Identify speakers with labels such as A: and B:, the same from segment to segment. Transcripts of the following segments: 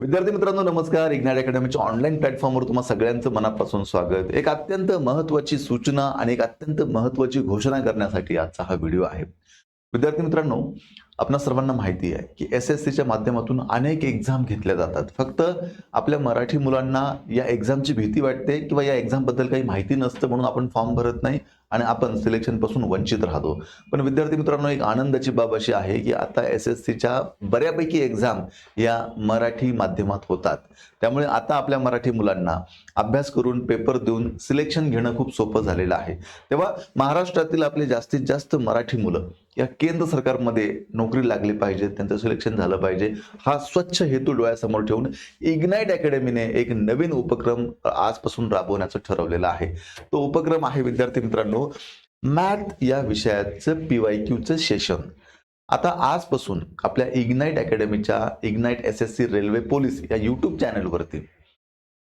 A: विद्यार्थी मित्रांनो नमस्कार. इग्नाड अकॅडमीच्या ऑनलाईन प्लॅटफॉर्मवर तुम्हाला सगळ्यांचं मनापासून स्वागत. एक अत्यंत महत्वाची सूचना आणि एक अत्यंत महत्वाची घोषणा करण्यासाठी आजचा हा व्हिडिओ आहे. विद्यार्थी मित्रांनो आपणा सर्वांना माहिती आहे की एस एस सीच्या माध्यमातून अनेक एक्झाम घेतल्या जातात. फक्त आपल्या मराठी मुलांना या एक्झामची भीती वाटते किंवा या एक्झामबद्दल काही माहिती नसतं म्हणून आपण फॉर्म भरत नाही आणि आपण सिलेक्शनपासून वंचित राहतो. पण विद्यार्थी मित्रांनो एक आनंदाची बाब अशी आहे की आता एस एस सीच्या बऱ्यापैकी एक्झाम या मराठी माध्यमात होतात. त्यामुळे आता आपल्या मराठी मुलांना अभ्यास करून पेपर देऊन सिलेक्शन घेणं खूप सोपं झालेलं आहे. तेव्हा महाराष्ट्रातील आपले जास्तीत जास्त मराठी मुलं या केंद्र सरकारमध्ये नोकरी नोकरी लागली पाहिजे त्यांचं सिलेक्शन झालं पाहिजे. हा स्वच्छ हेतू डोळ्यासमोर ठेवून इग्नाईट अकॅडमीने एक नवीन उपक्रम आजपासून राबवण्याचं ठरवलेलं आहे. तो उपक्रम आहे विद्यार्थी मित्रांनो मॅथ या विषयाचं पी वाय क्यूचं सेशन आता आजपासून आपल्या ignite अकॅडमीच्या Ignite S S C railway police या युट्यूब चॅनलवरती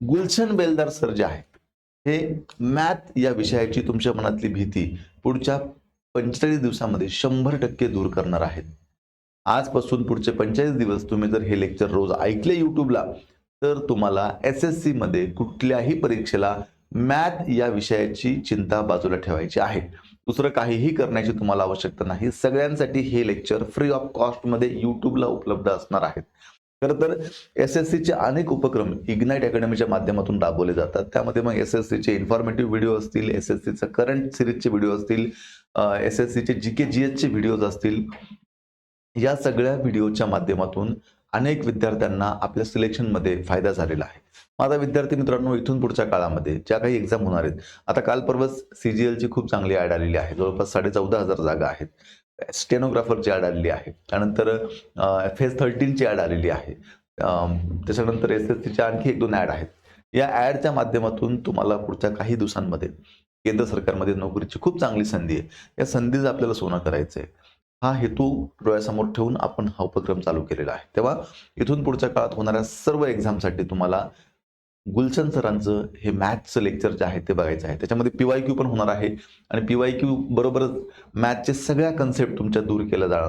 A: गुलशन बेलदार सर जे आहेत हे मॅथ या विषयाची तुमच्या मनातली भीती पुढच्या पंचेचाळीस दिवसामध्ये शंभर टक्के दूर करणार आहेत. आजपासून पुढचे पंचेचाळीस दिवस तुम्ही जर हे लेक्चर रोज ऐकले युट्यूबला तर तुम्हाला एस एस सी मध्ये कुठल्याही परीक्षेला मॅथ या विषयाची चिंता बाजूला ठेवायची आहे. दुसरं काहीही करण्याची तुम्हाला आवश्यकता नाही. सगळ्यांसाठी हे लेक्चर फ्री ऑफ कॉस्टमध्ये युट्यूबला उपलब्ध असणार आहेत. खरं तर एस एस सीचे अनेक उपक्रम इग्नाइट अकॅडमीच्या माध्यमातून राबवले जातात. त्यामध्ये मग एस एस सीचे इन्फॉर्मेटिव्ह व्हिडिओ असतील एस एस सीचं करंट सिरीजचे व्हिडिओ असतील एस एस सीचे जी के जी एसचे व्हिडिओज असतील या सगळ्या व्हिडिओच्या माध्यमातून अनेक विद्यार्थ्यांना आपल्या सिलेक्शनमध्ये फायदा झालेला आहे. माझा विद्यार्थी मित्रांनो इथून पुढच्या काळामध्ये ज्या काही एक्झाम होणार आहेत आता काल परवाच सी जी एलची खूप चांगली ॲड आलेली आहे. जवळपास साडे चौदा हजार जागा आहेत. स्टेनोग्राफरची ॲड आलेली आहे. त्यानंतर फेज थर्टीनची ॲड आलेली आहे. त्याच्यानंतर एस एस सीच्या आणखी एक दोन ॲड आहेत. या ॲडच्या माध्यमातून तुम्हाला पुढच्या काही दिवसांमध्ये केंद्र सरकारमध्ये नोकरीची खूप चांगली संधी आहे. या संधीचं आपल्याला सोनं करायचं आहे हा हेतू डोळ्यासमोर ठेवून आपण हा उपक्रम चालू केलेला आहे. तेव्हा इथून पुढच्या काळात होणाऱ्या सर्व एक्झामसाठी तुम्हाला गुलशन सरांचं हे मॅथ्सचं लेक्चर जे आहे ते बघायचं आहे. त्याच्यामध्ये पी वाय क्यू पण होणार आहे आणि पी वाय क्यू बरोबरच मॅथचे सगळ्या कन्सेप्ट तुमच्या दूर केल्या जा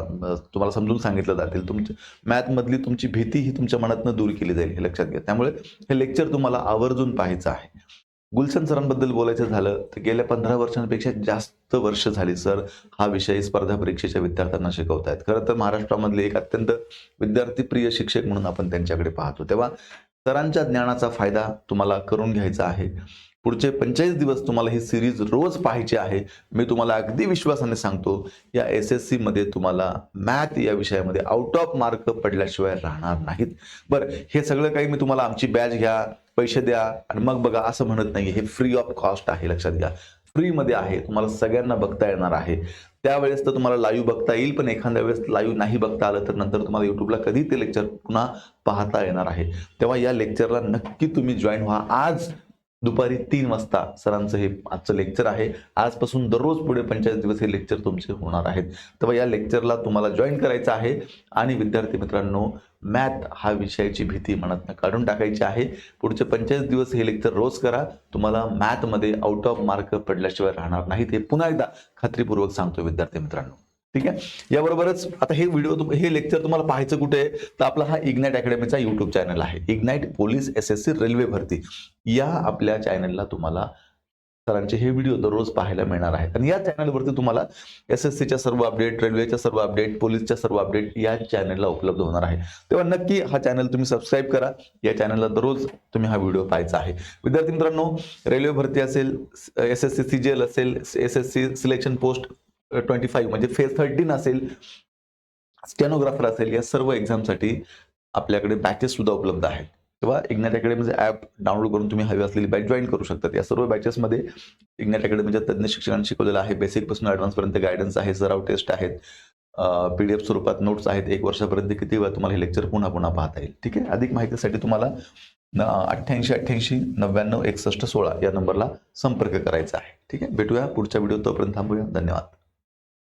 A: तुम्हाला समजून सांगितलं जातील. तुमच्या मॅथमधली तुमची भीती ही तुमच्या मनातनं दूर केली जाईल हे लक्षात घ्या. त्यामुळे हे लेक्चर तुम्हाला आवर्जून पाहायचं आहे. गुलशन सरांबद्दल बोलायचं झालं तर गेल्या पंधरा वर्षांपेक्षा जास्त वर्ष झाली सर हा विषय स्पर्धा परीक्षेच्या विद्यार्थ्यांना शिकवत आहेत खरं तर महाराष्ट्रामधले एक अत्यंत विद्यार्थीप्रिय शिक्षक म्हणून आपण त्यांच्याकडे पाहतो. तेव्हा सरांच्या ज्ञानाचा फायदा तुम्हाला करून घ्यायचा आहे. पुढचे पंचेचाळीस दिवस तुम्हाला ही सिरीज रोज पाहायची आहे. मी तुम्हाला अगदी विश्वासाने सांगतो या एस एस सीमध्ये तुम्हाला मॅथ या विषयामध्ये आउट ऑफ मार्क पडल्याशिवाय राहणार नाहीत. बरं हे सगळं काही मी तुम्हाला आमची बॅच घ्या पैसे द्या आणि मग बघा असं म्हणत नाही हे फ्री ऑफ कॉस्ट आहे लक्षात घ्या. फ्रीमध्ये आहे तुम्हाला सगळ्यांना बघता येणार आहे. त्यावेळेस तर तुम्हाला लाईव्ह बघता येईल पण एखाद्या वेळेस लाईव्ह नाही बघता आलं तर नंतर तुम्हाला युट्यूबला कधी ते लेक्चर पुन्हा पाहता येणार आहे. तेव्हा या लेक्चरला नक्की तुम्ही जॉईन व्हा. आज दुपारी तीन वाजता सरांचं हे आजचं लेक्चर आहे. आजपासून दररोज पुढे पंचायत दिवस हे लेक्चर तुमचे होणार आहेत. तेव्हा या लेक्चरला तुम्हाला जॉईन करायचं आहे आणि विद्यार्थी मित्रांनो मॅथ हा विषयाची भीती मनातनं काढून टाकायची आहे. पुढचे पंचेचाळीस दिवस हे लेक्चर रोज करा. तुम्हाला मॅथमध्ये आउट ऑफ मार्क पडल्याशिवाय राहणार नाहीत हे पुन्हा एकदा खात्रीपूर्वक सांगतो विद्यार्थी मित्रांनो. ठीक आहे? याबरोबरच आता हे व्हिडिओ हे लेक्चर तुम्हाला पाहायचं कुठे आहे? तर आपला हा इग्नाईट अकॅडमीचा युट्यूब चॅनल आहे. Ignite police S S C railway भरती. या आपल्या चॅनलला तुम्हाला सरांचे हे व्हिडिओ दररोज पाहायला मिळणार आहेत. आणि या चॅनलवरती तुम्हाला एस एस सीच्या सर्व अपडेट रेल्वेच्या सर्व अपडेट पोलीसच्या सर्व अपडेट या चॅनलला उपलब्ध होणार आहे. तेव्हा नक्की हा चॅनल तुम्ही सबस्क्राईब करा. या चॅनलला दररोज तुम्ही हा व्हिडिओ पाहायचा आहे. विद्यार्थी मित्रांनो रेल्वे भरती असेल S S C C G L असेल S S C selection post twenty five म्हणजे फेज थर्टीन असेल स्टेनोग्राफर असेल या सर्व एक्झामसाठी आपल्याकडे बॅचेस सुद्धा उपलब्ध आहेत. किंवा इग्नाइट अकॅडमीचे ॲप डाउनलोड करून तुम्ही हवी असलेली बॅच जॉईन करू शकतात. या सर्व बॅचेसमध्ये इग्नाइट अकॅडमीच्या तज्ज्ञ शिक्षकांनी शिकवलेलं आहे. बेसिकपासून ॲडव्हान्सपर्यंत गायडन्स आहे. सराव टेस्ट आहेत. पी डी एफ स्वरूपात नोट्स आहेत. एक वर्षापर्यंत किती वेळा तुम्हाला हे लेक्चर पुन्हा पुन्हा पाहता येईल. ठीक आहे? अधिक माहितीसाठी तुम्हाला अठ्ठ्याऐंशी अठ्ठ्याऐंशी नव्याण्णव एकसष्ट सोळा या नंबरला संपर्क करायचा आहे. ठीक आहे? भेटूया पुढच्या व्हिडिओ तोपर्यंत थांबूया. धन्यवाद.